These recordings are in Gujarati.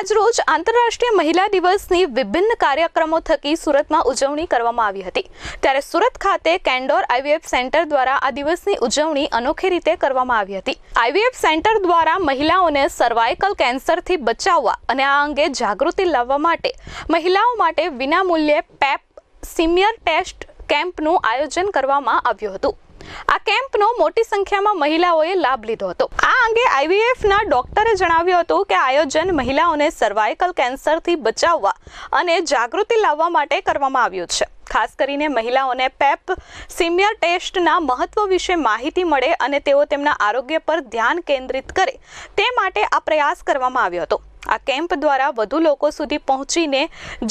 આજરોજ આંતરરાષ્ટ્રીય મહિલા દિવસની વિભિન્ન કાર્યક્રમો થકી સુરતમાં ઉજવણી કરવામાં આવી હતી. ત્યારે સુરત ખાતે કેન્ડોર આઈવીએફ સેન્ટર દ્વારા આ દિવસની ઉજવણી અનોખી રીતે કરવામાં આવી હતી. આઈવીએફ સેન્ટર દ્વારા મહિલાઓને સર્વાઇકલ કેન્સરથી બચાવવા અને આ અંગે જાગૃતિ લાવવા માટે, મહિલાઓ માટે વિનામૂલ્યે પેપ સિમિયર ટેસ્ટ કેમ્પનું આયોજન કરવામાં આવ્યું હતું. આ કેમ્પનો મોટી સંખ્યામાં મહિલાઓએ લાભ લીધો હતો. આ અંગે આઈવીએફના ડોક્ટરે જણાવ્યું હતું કે આયોજન મહિલાઓને સર્વાઇકલ કેન્સરથી બચાવવા અને જાગૃતિ લાવવા માટે કરવામાં આવ્યું છે. ખાસ કરીને મહિલાઓને પેપ સિમિયર ટેસ્ટના મહત્વ વિશે માહિતી મળે અને તેઓ તેમના આરોગ્ય પર ધ્યાન કેન્દ્રિત કરે તે માટે આ પ્રયાસ કરવામાં આવ્યો હતો. આ કેમ્પ દ્વારા વધુ લોકો સુધી પહોંચીને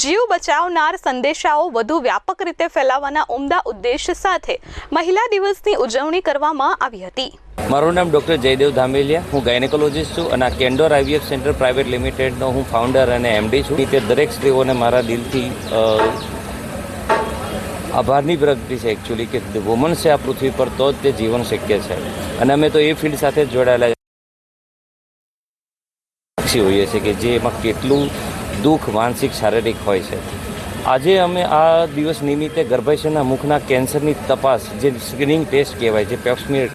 જીવ બચાવનાર સંદેશાઓ વધુ વ્યાપક રીતે ફેલાવવાના ઉમદા ઉદ્દેશ સાથે મહિલા દિવસની ઉજવણી કરવામાં આવી હતી. મારું નામ ડૉક્ટર જયદેવ ધામેલિયા. હું ગાયનેકોલોજીસ્ટ છું અને આ કેન્ડોર આઈવીએફ સેન્ટર પ્રાઇવેટ લિમિટેડનો હું ફાઉન્ડર અને એમડી છું. તે દરેક સ્ત્રીઓને મારા દિલથી આભારની પ્રગતિ છે એકચ્યુઅલી કે વુમન્સ છે આ પૃથ્વી પર તો જ તે જીવન શક્ય છે. અને અમે તો એ ફિલ્ડ સાથે જોડાયેલા સાક્ષી હોઈએ છીએ કે જે એમાં કેટલું દુઃખ, માનસિક, શારીરિક હોય છે. આજે અમે આ દિવસ નિમિત્તે ગર્ભાશયના મુખના કેન્સરની તપાસ, જે સ્ક્રીનિંગ ટેસ્ટ કહેવાય છે પેપ્સમીર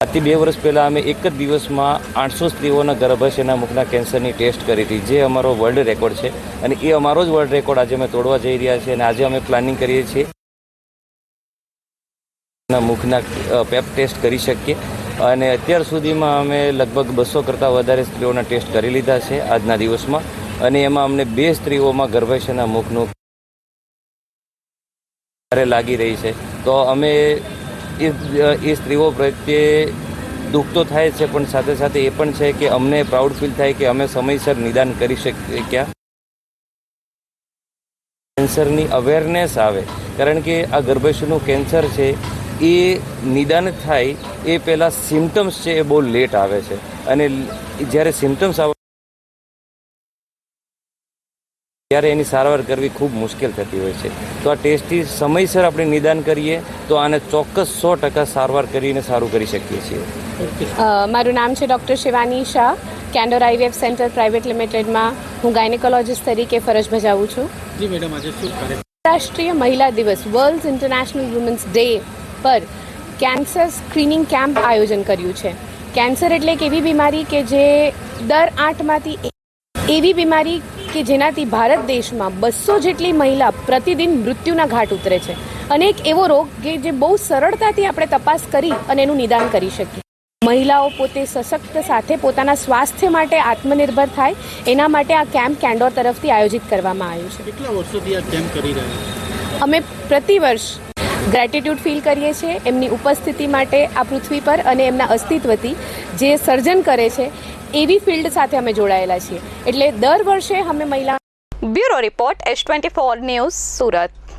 આજથી બે વર્ષ પહેલાં અમે એક જ દિવસમાં આઠસો સ્ત્રીઓના ગર્ભાશયના મુખના કેન્સરની ટેસ્ટ કરી હતી, જે અમારો વર્લ્ડ રેકોર્ડ છે અને એ અમારો જ વર્લ્ડ રેકોર્ડ આજે અમે તોડવા જઈ રહ્યા છીએ અને આજે અમે પ્લાનિંગ કરીએ છીએ. મુખના પેપ ટેસ્ટ કરી શકીએ. અને અત્યાર સુધીમાં અમે લગભગ બસો કરતાં વધારે સ્ત્રીઓના ટેસ્ટ કરી લીધા છે આજના દિવસમાં. અને એમાં અમને બે સ્ત્રીઓમાં ગર્ભાશયના મુખનું વધારે લાગી રહી છે. તો અમે એ સ્ત્રીઓ પ્રત્યે દુઃખ તો થાય છે, પણ સાથે સાથે એ પણ છે કે અમને પ્રાઉડ ફીલ થાય કે અમે સમયસર નિદાન કરી શક્યા કેન્સરની અવેરનેસ આવે. કારણ કે આ ગર્ભાશયનું કેન્સર છે એ નિદાન થાય એ પહેલાં સિમ્ટમ્સ છે એ બહુ લેટ આવે છે. અને જ્યારે સિમ્ટમ્સ આવે ત્યારે એની સારવાર કરવી ખૂબ મુશ્કેલ થતી હોય છે. તો આ ટેસ્ટથી સમયસર આપણે નિદાન કરીએ તો આને ચોક્કસ સો ટકા સારવાર કરીને સારું કરી શકીએ છીએ. મારું નામ છે doctor Shivani Shah. Candor IVF centre private લિમિટેડમાં હું ગાયનેકોલોજીસ્ટ તરીકે ફરજ બજાવું છું. જી મેડમ આજે શું રાષ્ટ્રીય મહિલા દિવસ વર્લ્ડ ઇન્ટરનેશનલ વુમન્સ ડે પર કેન્સર સ્ક્રીનિંગ કેમ્પ આયોજન કર્યું છે. કેન્સર એટલે એક એવી બીમારી કે જે દર આઠમાંથી એવી બીમારી કે જેનાથી ભારત દેશમાં બસો જેટલી મહિલા પ્રતિદિન મૃત્યુના ઘાટ ઉતરે છે. અને એક એવો રોગ કે જે બહુ સરળતાથી આપણે તપાસ કરી અને એનું નિદાન કરી શકીએ. મહિલાઓ પોતે સશક્ત સાથે પોતાના સ્વાસ્થ્ય માટે આત્મનિર્ભર થાય એના માટે આ કેમ્પ કેન્ડોર તરફથી આયોજિત કરવામાં આવ્યું છે. કેટલા વર્ષોથી આ કેમ્પ કરી રહ્યા અમે અમે પ્રતિવર્ષ ગ્રેટિટ્યૂડ ફીલ કરીએ છીએ એમની ઉપસ્થિતિ માટે આ પૃથ્વી પર અને એમના અસ્તિત્વથી જે સર્જન કરે છે, એવી ફિલ્ડ સાથે અમે જોડાયેલા છીએ. એટલે દર વર્ષે અમે મહિલા bureau report S twenty four news Surat.